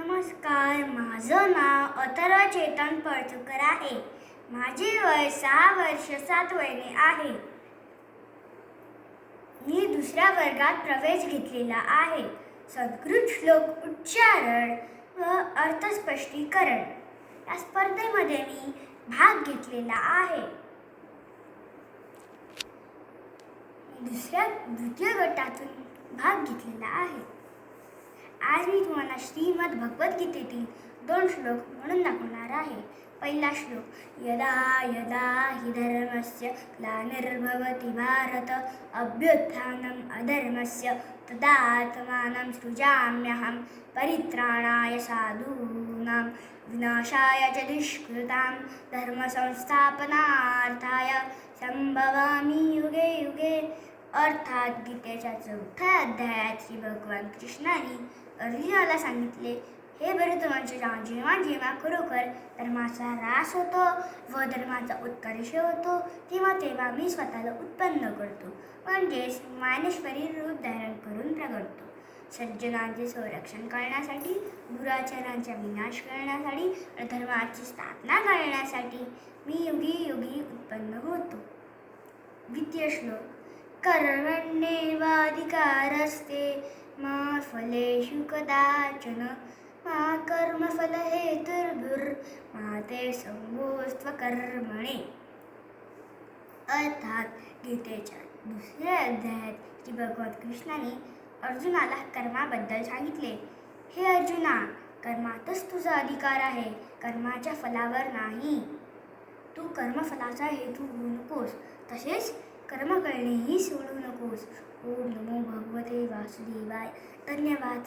नमस्कार माझं नाव अथर्व चेतन पळचुकर आहे. माझे वय सहा वर्ष सात महिने आहे. मी दुसऱ्या वर्गात प्रवेश घेतलेला आहे. संस्कृत श्लोक उच्चारण व अर्थस्पष्टीकरण. या स्पर्धेमध्ये मी भाग घेतलेला आहे. मी दुसऱ्या द्वितीय गटातून भाग घेतलेला आहे. आज मी तुम्हाला श्रीमद भगवद्गीतेतील दोन श्लोक म्हणून दाखवणार आहे. पहिला श्लोक यदा यदा हि धर्मस्य ग्लानिर्भवति भारत अभ्युत्थानम अधर्मस्य तदात्मानं सृजाम्यहं परित्राणाय साधूनां विनाशाय च दुष्कृतां धर्मसंस्थापनार्थाय संभवामि युगे युगे। अर्थात गीतेच्या चौथ्या अध्यायात श्री भगवान कृष्णाने अर्जुनाला सांगितले हे भरतवंश जेव्हा जेव्हा खरोखर धर्माचा ऱ्हास होतो व धर्माचा उत्कर्ष होतो तेव्हा तेव्हा मी स्वतःला उत्पन्न करतो म्हणजेच मानेश्वरी रूप धारण करून प्रगटतो. सज्जनांचे संरक्षण करण्यासाठी दुराचारांचा विनाश करण्यासाठी धर्माची स्थापना करण्यासाठी मी युगी युगी उत्पन्न होतो. द्वितीय श्लोक. कर्मण्येवाधिकारस्ते। मा फलेषु कदाचन मा कर्मफलहेतुर्भुर्मा ते संभोस्त्वकर्मणे। अर्थात गीतेच्या दुसऱ्या अध्यायात श्री भगवत कृष्णाने अर्जुनाला कर्माबद्दल सांगितले. हे अर्जुना कर्मातच तुझा अधिकार आहे कर्माच्या फलावर नाही. तू कर्मफलाचा हेतू होऊ नकोस. तसेच कर्म करणेही सोडू नकोस। ओम नमो भगवते वासुदेवाय। धन्यवाद।